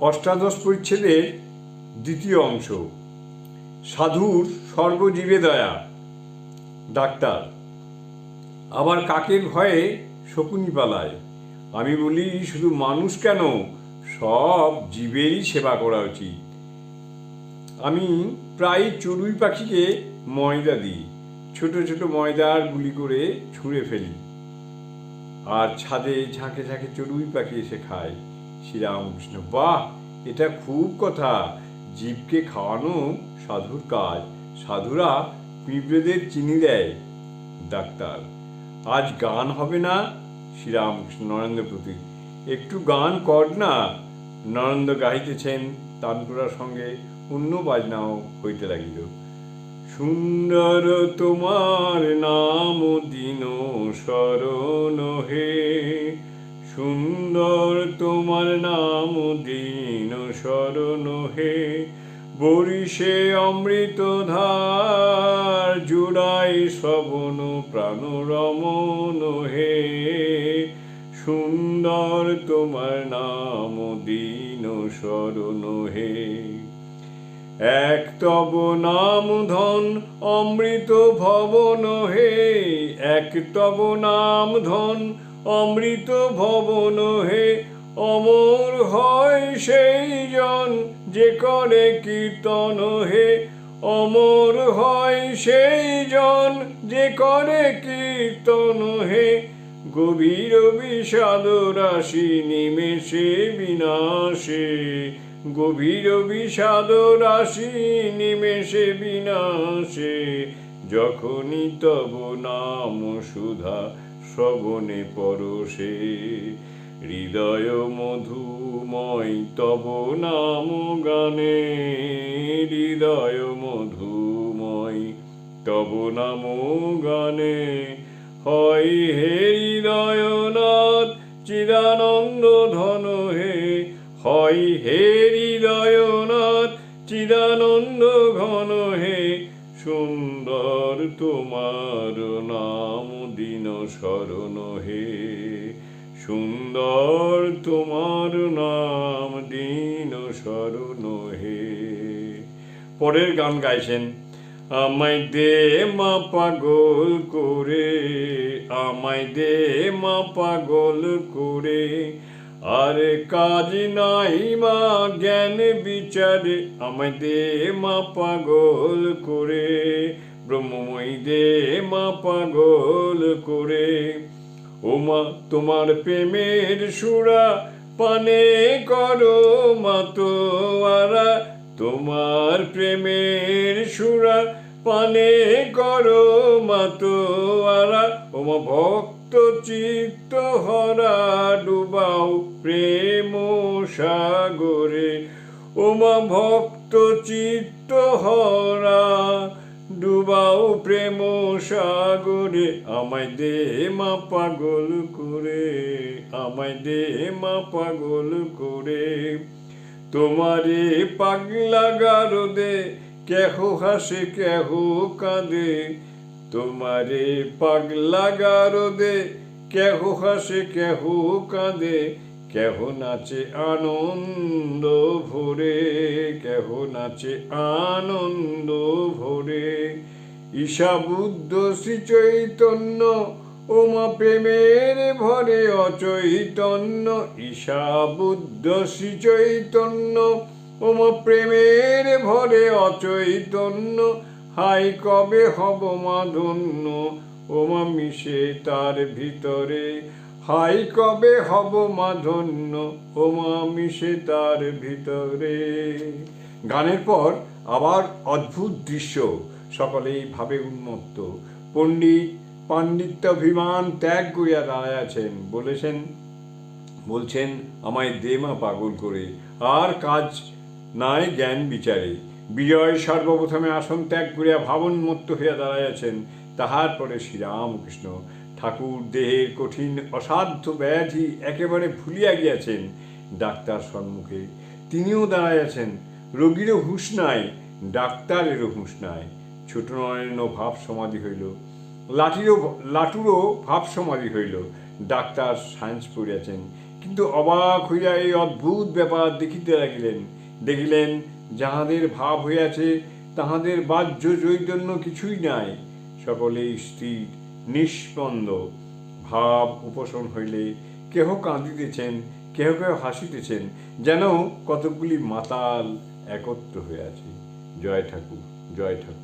অষ্টাদশ পরিচ্ছেদের দ্বিতীয় অংশ। সাধুর সর্বজীবে দয়া, ডাক্তার। আবার কাকের ভয়ে শকুনি পালায়। আমি বলি, শুধু মানুষ কেন? সব জীবেরই সেবা করা উচিত। আমি প্রায় চড়ুই পাখিকে ময়দা দিই। ছোট ছোট ময়দার গুলি করে ছুঁড়ে ফেলি। আর ছাদে ঝাঁকে ঝাঁকে চড়ুই পাখি এসে খায়। শ্রীরামকৃষ্ণ, বাহ, এটা খুব কথা। জীবকে খাওয়ানো সাধুর কাজ, সাধুরা পিঁপড়েদের চিনি দেয়, ডাক্তার। আজ গান হবে না? শ্রীরামকৃষ্ণ, নরেন্দ্র প্রতি। একটু গান কর না, নরেন্দ্র গাইতেছেন তানপুরার সঙ্গে, অন্য বাজনাও হইতে লাগিল। সুন্দর তোমার নাম দিন শরণ হে সুন্দর তোমার নাম দিন শরণ হে। বরিশে অমৃত ধার জুড়াই শ্রবণ প্রাণ রমণ হে। সুন্দর তোমার নাম দিন শরণ হে। এক তব নাম ধন অমৃত ভবন হে। এক তব নাম ধন অমৃত ভবন হে, অমর হয় সেই জন যে করে কীর্তন হে। অমর হয় সেই জন যে করে কীর্তন হে। গভীর বিষাদ রাশি নিমেষে বিনাশে, গভীর বিষাদ রাশি নিমেষে বিনাশে, যখনই তব নাম সুধা শ্রবণে পরশে, হৃদয় মধুময় তব নাম গানে, হৃদয় মধুময় তব নাম গানে। হয় হে হৃদয়নাথ চিদানন্দ ধন হে, হয় হে হৃদয়নাথ চিদানন্দ ঘন হে সুন্দর তোমার নাম দিন শরণ হে। সুন্দর তোমার নাম দিন শরণ হে। পরের গান গাইছেন, আমায় দে মা পাগল করে, আমায় দে মা পাগল করে আরে কাজ নাই মা, জ্ঞান বিচারে। আমায় দে মা পাগল করে, ব্রহ্মময় দে মা পাগল করে। ওমা তোমার প্রেমের সুরা পানে করো মাতোয়ারা তোমার প্রেমের সুরা পানে করো মা মাতোয়ারা ওমা ভক্ত চিত্ত হরা ডুবাও প্রেম সাগরে। ওমা ভক্ত চিত্ত হরা ডুবাও প্রেম সাগরে। আমায় দে মা পাগল করে, আমায় দে মা পাগল করে। তোমারে পাগলা গারদে কেহ হাসে, কেহ কাঁদে তোমারে পাগলা গারদে কেহ হাসে, কেহ কাঁদে, কেহ নাচে আনন্দ ভরে, কেহ নাচে আনন্দ ভরে। ঈশা বুদ্ধ শ্রী চৈতন্য ওমা প্রেমের ভরে অচৈতন্য ঈশা বুদ্ধ শ্রী চৈতন্য ওমা প্রেমের ভরে অচৈতন্য হাই, কবে হব মাধন্য? ওমা মিশে তার ভিতরে। হাই, কবে হব মাধন্য? ওমা মিশে তার ভিতরে। গানের পর আবার অদ্ভুত দৃশ্য। সকলেই ভাবে উন্মত্ত। পণ্ডিত পাণ্ডিত্যাভিমান ত্যাগ করিয়া দাঁড়াইয়াছেন বলেছেন, বলছেন, আমায় দেমা পাগল করে। আর কাজ নাই জ্ঞান বিচারে। বিজয় সর্বপ্রথমে আসন ত্যাগ করিয়া ভাবনমত্ত হইয়া দাঁড়াইয়াছেন, তাহার পরে শ্রীরামকৃষ্ণ। ঠাকুর দেহের কঠিন, অসাধ্য ব্যাধি একেবারে ভুলিয়া গিয়াছেন ডাক্তার সম্মুখে। তিনিও দাঁড়াইয়াছেন, রোগীরও হুঁশ নাই, ডাক্তারেরও হুঁশ নাই। ছোট নয়নেরও ভাব সমাধি হইল, লাঠিরও লাটুরও ভাব সমাধি হইল, ডাক্তার সায়েন্স পড়িয়াছেন। কিন্তু অবাক হইয়া এই অদ্ভুত ব্যাপার দেখিতে লাগিলেন। দেখিলেন, যাহাদের ভাব হইয়াছে, তাহাদের বাহ্য চৈতন্য কিছুই নাই। সকলেই স্থির, নিষ্পন্দ। ভাব উপশম হইলে কেহ কাঁদিতেছেন, কেহ কেহ হাসিতেছেন, যেন কতকগুলি মাতাল একত্র হইয়াছে। জয় ঠাকুর জয় ঠাকুর।